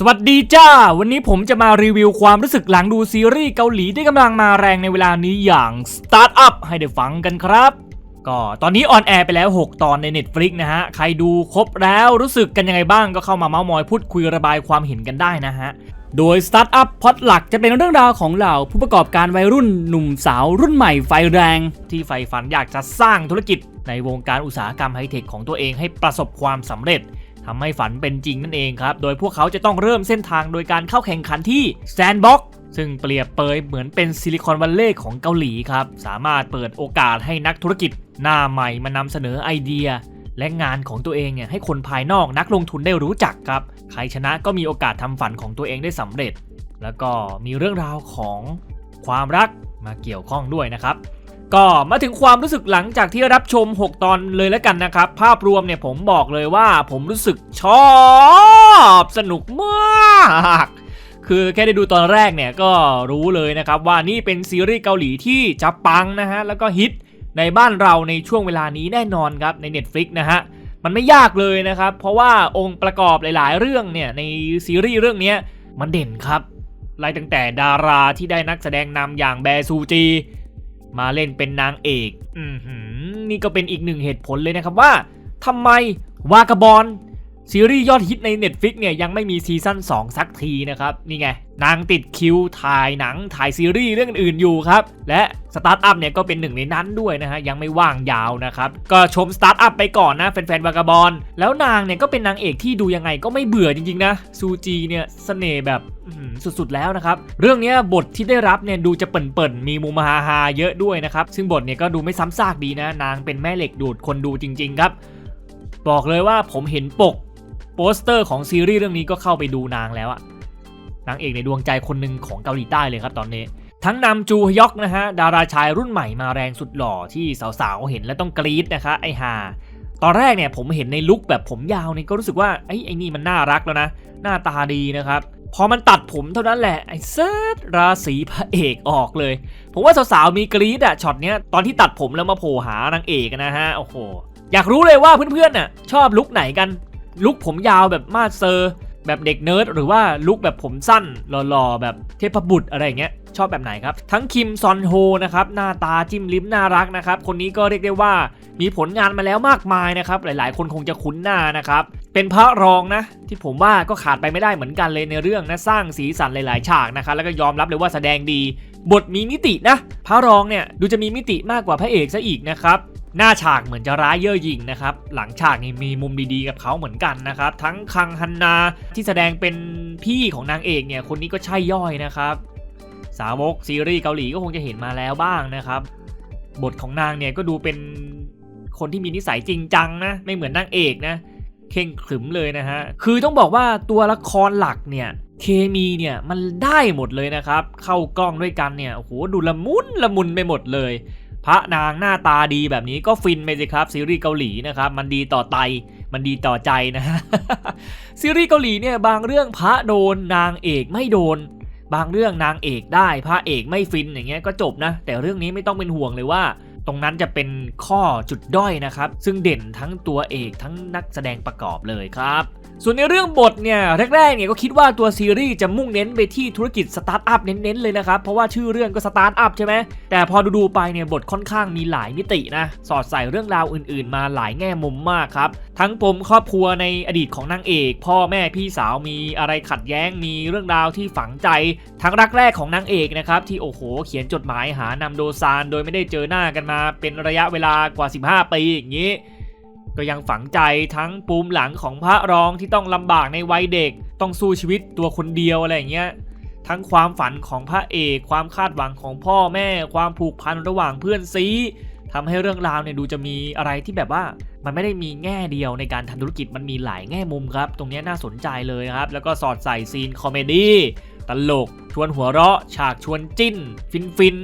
สวัสดีจ้า วันนี้ผมจะมารีวิวความรู้สึกหลังดูซีรีส์เกาหลีที่กำลังมาแรงในเวลานี้อย่าง Start Up ให้ได้ฟังกันครับ ก็ตอนนี้ออนแอร์ไปแล้ว 6 ตอนใน Netflix นะฮะ ใครดูครบแล้วรู้สึกกันยังไงบ้างก็เข้ามาเมาส์มอยพูดคุยระบายความเห็นกันได้นะฮะ โดย Startup พอตหลักจะเป็นเรื่องราวของเหล่าผู้ประกอบการวัยรุ่นหนุ่มสาวรุ่นใหม่ไฟแรง ที่ใฝ่ฝันอยากจะสร้างธุรกิจในวงการอุตสาหกรรมไฮเทคของตัวเองให้ประสบความสำเร็จ ทำให้ฝันเป็นจริงนั่นเองครับ โดยพวกเขาจะต้องเริ่มเส้นทางโดยการเข้าแข่งขันที่ Sandbox ซึ่งเปรียบเปยเหมือนเป็นซิลิคอนวัลเลย์ของเกาหลีครับ สามารถเปิดโอกาสให้นักธุรกิจ หน้าใหม่มานำเสนอไอเดีย และงานของตัวเองเนี่ยให้คนภายนอกนักลงทุนได้รู้จักครับ ใครชนะก็มีโอกาสทำฝันของตัวเองได้สำเร็จ แล้วก็มีเรื่องราวของความรักมาเกี่ยวข้องด้วยนะครับ ก็มาถึงความรู้สึกหลังจากที่รับชม 6 ตอนเลยแล้วกันนะครับ ภาพรวมเนี่ยผมบอกเลยว่าผมรู้สึกชอบสนุกมากคือแค่ได้ดูตอนแรกเนี่ยก็รู้เลยนะครับว่านี่เป็นซีรีส์เกาหลีที่จะปังนะฮะแล้วก็ฮิตในบ้านเราในช่วงเวลานี้แน่นอนครับใน Netflix นะฮะมันไม่ยากเลยนะครับ เพราะว่าองค์ประกอบหลาย ๆ เรื่องเนี่ยในซีรีส์เรื่องนี้มันเด่นครับไล่ตั้งแต่ดาราที่ได้นักแสดงนำอย่างแบซูจี มาเล่นเป็นนางเอก อืนี่ก็เป็นอีกหนึ่งเหตุผลเลยนะครับว่าทำไมวากาบอล ซีรีส์ยอดฮิตใน Netflix เนี่ยยังไม่มีซีซั่น2 สักทีนะครับ นี่ไง นางติดคิวถ่ายหนังถ่ายซีรีส์เรื่องอื่นอยู่ครับ และสตาร์ทอัพเนี่ยก็เป็นหนึ่งในนั้นด้วยนะฮะ ยังไม่ว่างยาวนะครับ ก็ชมสตาร์ทอัพไปก่อนนะแฟนๆวากาบอลแล้วนางเนี่ยก็เป็นนางเอกที่ดูยังไงก็ไม่เบื่อจริงๆนะซูจีเนี่ยเสน่ห์แบบสุดๆแล้วนะครับ เรื่องนี้บทที่ได้รับเนี่ยดูจะเปิ่นๆ มีมุมฮาฮาเยอะด้วยนะครับ ซึ่งบทเนี่ยก็ดูไม่ซ้ำซากดีนะ นางเป็นแม่เหล็กดูดคนดูจริง ๆ ครับ บอกเลยว่าผมเห็นปก โปสเตอร์ของซีรีส์เรื่องนี้ก็เข้าไปดูนางแล้วอะนางเอกในดวงใจคนหนึ่งของเกาหลีใต้เลยครับตอนนี้ ทั้งนำจูฮยอกนะฮะดาราชายรุ่นใหม่มาแรงสุดหล่อที่สาวๆเห็นแล้วต้องกรี๊ดนะคะไอฮาตอนแรกเนี่ยผมเห็นในลุคแบบผมยาวเนี่ยก็รู้สึกว่าไอ้ไอ้นี่มันน่ารักแล้วนะ หน้าตาดีนะครับ พอมันตัดผมเท่านั้นแหละไอ้เซิร์ราศีพระเอกออกเลย ผมว่าสาวๆมีกรี๊ดอะช็อตเนี้ยตอนที่ตัดผมแล้วมาโผล่หานางเอกนะฮะโอ้โหอยากรู้เลยว่าเพื่อนๆน่ะชอบลุคไหนกัน ลุคผมยาวแบบมาสเซอร์ แบบเด็กเนิร์ดหรือว่าลุคแบบผมสั้นหล่อๆแบบเทพบุตรอะไรอย่างเงี้ยชอบแบบไหนครับ ทั้งคิมซอนโฮนะครับหน้าตาจิ้มลิ้มน่ารักนะครับ คนนี้ก็เรียกได้ว่ามีผลงานมาแล้วมากมายนะครับ หลายๆ คนคงจะคุ้นหน้านะครับ เป็นพระรองนะ ที่ผมว่าก็ขาดไปไม่ได้เหมือนกันเลยในเรื่องนะสร้างสีสันหลาย ๆ ฉากนะครับ แล้วก็ยอมรับเลยว่าแสดงดี บทมีมิตินะ พระรองเนี่ยดูจะมีมิติมากกว่าพระเอกซะอีกนะครับ หน้าฉากเหมือนจะร้ายเย่อหยิ่งนะครับ หลังฉากนี่มีมุมดีๆกับเขาเหมือนกันนะครับ ทั้งคังฮันนาที่แสดงเป็นพี่ของนางเอกเนี่ย คนนี้ก็ใช่ย่อยนะครับ สาวกซีรีส์เกาหลีก็คงจะเห็นมาแล้วบ้างนะครับ บทของนางเนี่ยก็ดูเป็นคนที่มีนิสัยจริงจังนะ ไม่เหมือนนางเอกนะ เข่งขรึมเลยนะฮะ คือต้องบอกว่าตัวละครหลักเนี่ยเคมีเนี่ยมันได้หมดเลยนะครับ เข้ากล้องด้วยกันเนี่ยโอ้โหดูละมุนละมุนไปหมดเลย พระนางหน้าตาดีแบบนี้ก็ฟินไปสิครับซีรีส์เกาหลีนะครับมันดีต่อไตมันดีต่อใจนะฮะซีรีส์เกาหลีเนี่ยบางเรื่องพระโดนนางเอกไม่โดน บางเรื่องนางเอกได้พระเอกไม่ฟินอย่างเงี้ยก็จบนะ แต่เรื่องนี้ไม่ต้องเป็นห่วงเลยว่า ตรงนั้นจะเป็นข้อจุดด้อยนะครับ ซึ่งเด่นทั้งตัวเอกทั้งนักแสดงประกอบเลยครับส่วนในเรื่องบทเนี่ยแรกๆเนี่ยก็คิดว่าตัวซีรีส์จะมุ่งเน้นไปที่ธุรกิจสตาร์ทอัพเน้นๆเลยนะครับเพราะว่าชื่อเรื่องก็สตาร์ทอัพใช่ไหมแต่พอดูๆไปเนี่ยบทค่อนข้างมีหลายมิตินะสอดใส่เรื่องราวอื่นๆ มาหลายแง่มุมมากครับทั้งปมครอบครัวในอดีตของนางเอก พ่อแม่พี่สาวมีอะไรขัดแย้งมีเรื่องราวที่ฝังใจ ทั้งรักแรกของนางเอกนะครับที่โอ้โห เขียนจดหมายหานำโดซานโดยไม่ได้เจอหน้ากันมาเป็นระยะเวลากว่า 15 ปีอย่างนี้ ก็ยังฝังใจทั้งปูมหลังของพระรองที่ต้องลำบากในวัยเด็ก ต้องสู้ชีวิตตัวคนเดียวอะไรอย่างเงี้ยทั้งความฝันของพระเอกความคาดหวังของพ่อแม่ ความผูกพันระหว่างเพื่อนซีทำให้เรื่องราวเนี่ยดูจะมีอะไรที่แบบว่า มันไม่ได้มีแง่เดียวในการทำธุรกิจมันมีหลายแง่มุมครับ ตรงนี้น่าสนใจเลยครับ แล้วก็สอดใส่ซีนคอมเมดี้ตลก ชวนหัวเราะ ฉากชวนจิ้น ฟินฟิน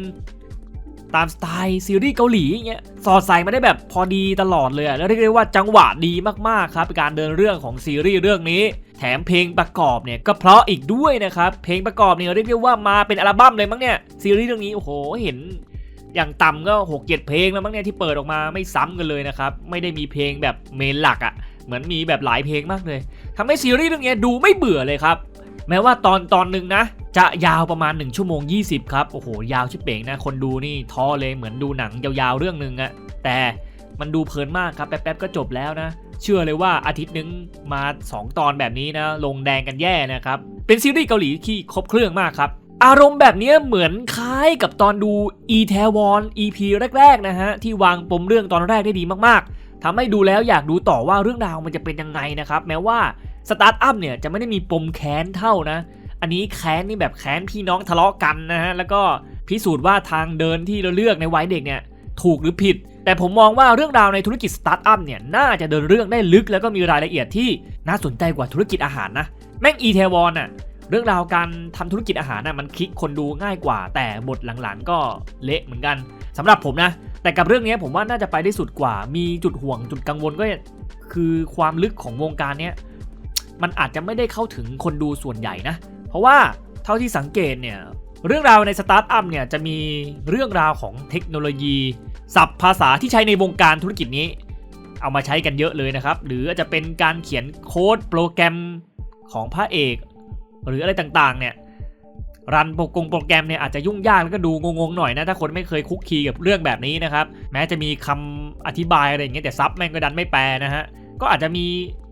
ตามสไตล์ซีรีส์เกาหลีอย่างเงี้ยสอดใส่มาได้แบบพอดีตลอดเลยแล้วเรียกได้ว่าจังหวะดีมากๆครับการเดินเรื่องของซีรีส์เรื่องนี้ แถมเพลงประกอบเนี่ยก็เพราะอีกด้วยนะครับเพลงประกอบเนี่ยเรียกได้ว่ามาเป็นอัลบั้มเลยมั้งเนี่ยซีรีส์เรื่องนี้โอ้โหเห็นอย่างต่ำก็6 7เพลงแล้วมั้งเนี่ยที่เปิดออกมาไม่ซ้ำกันเลยนะครับไม่ได้มีเพลงแบบเมนหลักอะ่ะเหมือนมีแบบหลายเพลงมากเลยทำให้ซีรีส์เรื่องนี้ดูไม่เบื่อเลยครับแม้ว่าตอนตอนหนึ่งนะ จะยาวประมาณ 1 ชั่วโมง 20 ครับ โอ้โห ยาวชิบเป่งนะ คนดูนี่ท้อเลยเหมือนดูหนังยาวๆเรื่องหนึ่งอะแต่มันดูเพลินมากครับ แป๊บๆก็จบแล้วนะ เชื่อเลยว่าอาทิตย์หนึงมา 2 ตอนแบบนี้นะ ลงแดงกันแย่นะครับ เป็นซีรีส์เกาหลีที่ครบเครื่องมากครับ อารมณ์แบบนี้เหมือนคล้ายกับตอนดู e t a w o n EP แรกๆนะฮะ ที่วางปมเรื่องตอนแรกได้ดีมากๆทำให้ดูแล้วอยากดูต่อว่าเรื่องราวมันจะเป็นยังไงนะครับ แม้ว่าสตาร์ทอัพเนี่ยจะไม่ได้มีปมแค้นเท่านะ อันนี้แค้นนี่แบบแค้นพี่น้องทะเลาะกันนะฮะแล้วก็พิสูจน์ว่าทางเดินที่เราเลือกในวัยเด็กเนี่ยถูกหรือผิด แต่ผมมองว่าเรื่องราวในธุรกิจสตาร์ทอัพเนี่ยน่าจะเดินเรื่องได้ลึกแล้วก็มีรายละเอียดที่น่าสนใจกว่าธุรกิจอาหารนะแม่งอีเทวอนอะเรื่องราวการทำธุรกิจอาหารน่ะมันคลิกคนดูง่ายกว่า แต่บทหลังๆ ก็เละเหมือนกันสำหรับผมนะ แต่กับเรื่องนี้ผมว่าน่าจะไปได้สุดกว่า มีจุดห่วงจุดกังวลก็คือความลึกของวงการเนี้ยมันอาจจะไม่ได้เข้าถึงคนดูส่วนใหญ่นะ ราะว่าเท่าที่สังเกตเนี่ยเรื่องราวในสตาร์ทอัพเนี่ยจะมีเรื่องราวของเทคโนโลยีศัพท์ภาษาที่ใช้ในวงการธุรกิจนี้ เอามาใช้กันเยอะเลยนะครับ หรืออาจจะเป็นการเขียนโค้ดโปรแกรมของพระเอก หรืออะไรต่างๆเนี่ยรันโปรกงโปรแกรมเนี่ยอาจจะยุ่งยากแล้วก็ดูงงๆหน่อยนะถ้าคนไม่เคยคุกคีกับเรื่องแบบนี้นะครับแม้จะมีคำอธิบายอะไรอย่างเงี้ยแต่ซับแม่งก็ดันไม่แปลนะฮะก็อาจจะมี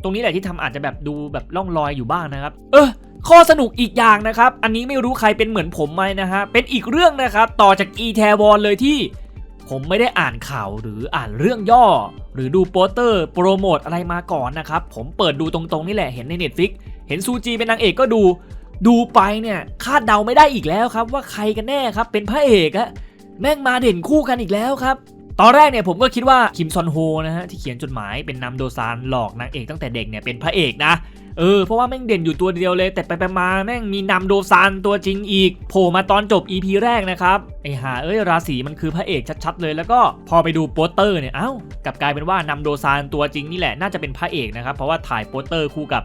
ตรงนี้แหละที่ทำอาจจะแบบดูแบบล่องลอยอยู่บ้างนะครับ เออ ข้อสนุกอีกอย่างนะครับ อันนี้ไม่รู้ใครเป็นเหมือนผมไหมนะฮะ เป็นอีกเรื่องนะครับ ต่อจาก e t a w o n เลยที่ ผมไม่ได้อ่านข่าวหรืออ่านเรื่องย่อ หรือดูโปสเตอร์โปรโมทอะไรมาก่อนนะครับ ผมเปิดดูตรงๆนี่แหละเห็นใน Netflix เห็นซูจีเป็นนางเอกก็ดู ดูไปเนี่ยคาดเดาไม่ได้อีกแล้วครับ ว่าใครกันแน่ครับเป็นพระเอกอะแม่งมาเด่นคู่กันอีกแล้วครับตอนแรกเนี่ยผมก็คิดว่าคิมซอนโฮนะฮะที่เขียนจดหมายเป็นนำโดซานหลอกนางเอกตั้งแต่เด็กเนี่ยเป็นพระเอกนะ เออเพราะว่าแม่งเด่นอยู่ตัวเดียวเลย แต่ไปไปมาแม่งมีนำโดซานตัวจริงอีกโผล่มาตอนจบ EP แรกนะครับไอหาเอ้ยราศีมันคือพระเอกชัดๆ เลยแล้วก็พอไปดูโปสเตอร์เนี่ยเอ้ากลับกลายเป็นว่านำโดซานตัวจริงนี่แหละน่าจะเป็นพระเอกนะครับเพราะว่าถ่ายโปสเตอร์คู่กับ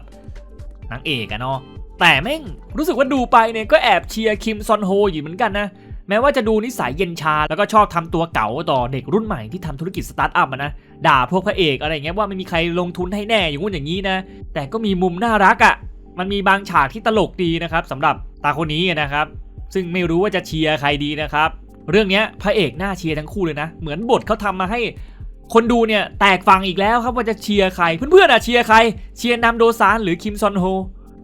นางเอกอะเนาะแต่แม่งรู้สึกว่าดูไปเนี่ยก็แอบเชียร์คิมซอนโฮอยู่เหมือนกันนะ แม้ว่าจะดูนิสัยเย็นชา แล้วก็ชอบทำตัวเก๋าต่อเด็กรุ่นใหม่ที่ทำธุรกิจสตาร์ทอัพนะด่าพวกพระเอกอะไรเงี้ยว่าไม่มีใครลงทุนให้แน่อย่างงู้นอย่างนี้นะ แต่ก็มีมุมน่ารักอะ่ะมันมีบางฉากที่ตลกดีนะครับสำหรับตาคนนี้นะครับ ซึ่งไม่รู้ว่าจะเชียร์ใครดีนะครับ เรื่องเนี้ยพระเอกน่าเชียร์ทั้งคู่เลยนะ เหมือนบทเขาทำมาให้คนดูเนี่ยแตกฟังอีกแล้วครับว่าจะเชียร์ใคร เพื่อนๆอะเชียร์ใคร เชียร์นำโดซานหรือคิมซอนโฮ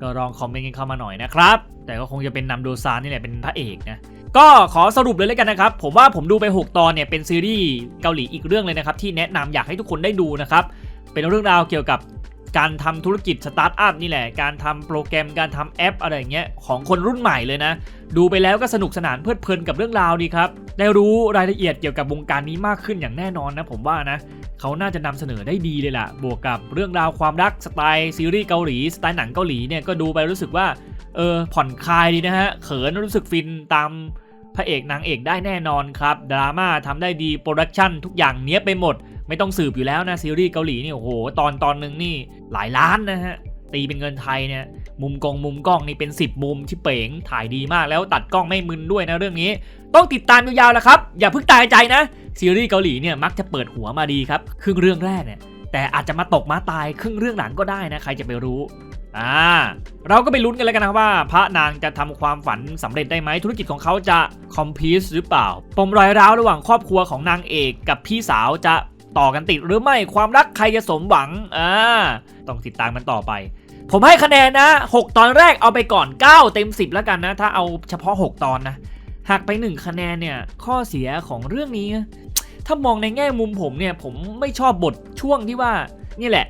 ก็ลองคอมเมนต์กันเข้ามาหน่อยนะครับ แต่ก็คงจะเป็นนำโดซานนี่แหละเป็นพระเอกนะ ก็ขอสรุปเลยแล้วกันนะครับ ผมว่าผมดูไป 6 ตอนเนี่ยเป็นซีรีส์เกาหลีอีกเรื่องเลยนะครับที่แนะนำอยากให้ทุกคนได้ดูนะครับเป็นเรื่องราวเกี่ยวกับการทำธุรกิจสตาร์ทอัพนี่แหละ การทำโปรแกรมการทำแอปอะไรอย่างเงี้ยของคนรุ่นใหม่เลยนะ ดูไปแล้วก็สนุกสนานเพลิดเพลินกับเรื่องราวดีครับ ได้รู้รายละเอียดเกี่ยวกับวงการนี้มากขึ้นอย่างแน่นอนนะผมว่านะ เขาน่าจะนำเสนอได้ดีเลยล่ะ บวกกับเรื่องราวความรักสไตล์ซีรีส์เกาหลีสไตล์หนังเกาหลีเนี่ยก็ดูไปรู้สึกว่าเออผ่อนคลายดีนะฮะ เขินรู้สึกฟินตาม พระเอกนางเอกได้แน่นอนครับ ดราม่าทำได้ดีโปรดักชั่นทุกอย่างเนี้ยไปหมด ไม่ต้องสืบอยู่แล้วนะซีรีส์เกาหลีนี่โอ้โหตอนตอนหนึ่งนี่หลายล้านนะฮะตีเป็นเงินไทยเนี่ยมุมกองมุมกล้องนี่เป็น 10 มุมที่เป๋งถ่ายดีมากแล้วตัดกล้องไม่มึนด้วยนะเรื่องนี้ ต้องติดตามยาวๆล้วครับ อย่าเพิ่งตายใจนะ ซีรีส์เกาหลีเนี่ยมักจะเปิดหัวมาดีครับครึ่งเรื่องแรกเนี่ยแต่อาจจะมาตกมาตายครึ่งเรื่องหลังก็ได้นะใครจะไปรู้ อ่าเราก็ไปลุ้นกันแล้วกันนะว่า พระนางจะทำความฝันสำเร็จได้ไหมธุรกิจของเขาจะคอมพีสหรือเปล่า ปมรอยร้าวระหว่างครอบครัวของนางเอกกับพี่สาวจะต่อกันติดหรือไม่ความรักใครจะสมหวังอ่าต้องติดตามกันต่อไป ผมให้คะแนนนะ 6 ตอนแรกเอาไปก่อน 9 เต็ม 10 แล้วกันนะ ถ้าเอาเฉพาะ 6 ตอนนะหักไป 1 คะแนนเนี่ยข้อเสียของเรื่องนี้ ถ้ามองในแง่มุมผมเนี่ยผมไม่ชอบบทช่วงที่ว่านี่แหละ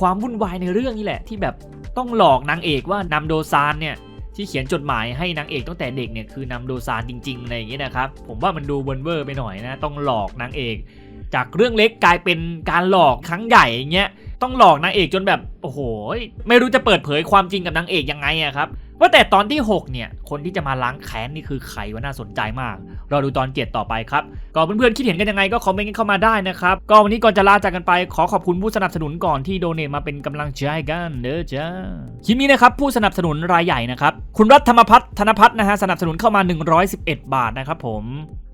ความวุ่นวายในเรื่องนี่แหละที่แบบ ต้องหลอกนางเอกว่านำโดซานเนี่ยที่เขียนจดหมายให้นางเอกตั้งแต่เด็กเนี่ยคือนำโดซานจริงๆอะไรอย่างเงี้ยนะครับผมว่ามันดูเวิร์เวอร์ไปหน่อยนะ ต้องหลอกนางเอก จากเรื่องเล็กกลายเป็นการหลอกครั้งใหญ่อย่างเงี้ยต้องหลอกนางเอกจนแบบโอ้โหไม่รู้จะเปิดเผยความจริงกับนางเอกยังไงอะครับ ว่าแต่ตอนที่ 6 เนี่ย คนที่จะมาล้างแค้นนี่คือใครว่าน่าสนใจมาก เราดูตอนเจ็ดต่อไปครับ ก็เพื่อนๆคิดเห็นกันยังไงก็คอมเมนต์กันเข้ามาได้นะครับ ก็วันนี้ก่อนจะลาจากกันไป ขอขอบคุณผู้สนับสนุนก่อนที่โดเนทมาเป็นกำลังใจกันเด้อจ้าคลิปนี้นะครับผู้สนับสนุนรายใหญ่นะครับ คุณรัฐธรรมพัฒน์ธนพัฒน์นะฮะสนับสนุนเข้ามา 111 บาทนะครับผม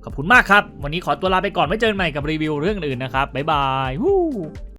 ขอบคุณมากครับ วันนี้ขอตัวลาไปก่อนไว้เจอกันใหม่กับรีวิวเรื่องอื่นนะครับบ๊ายบายวู้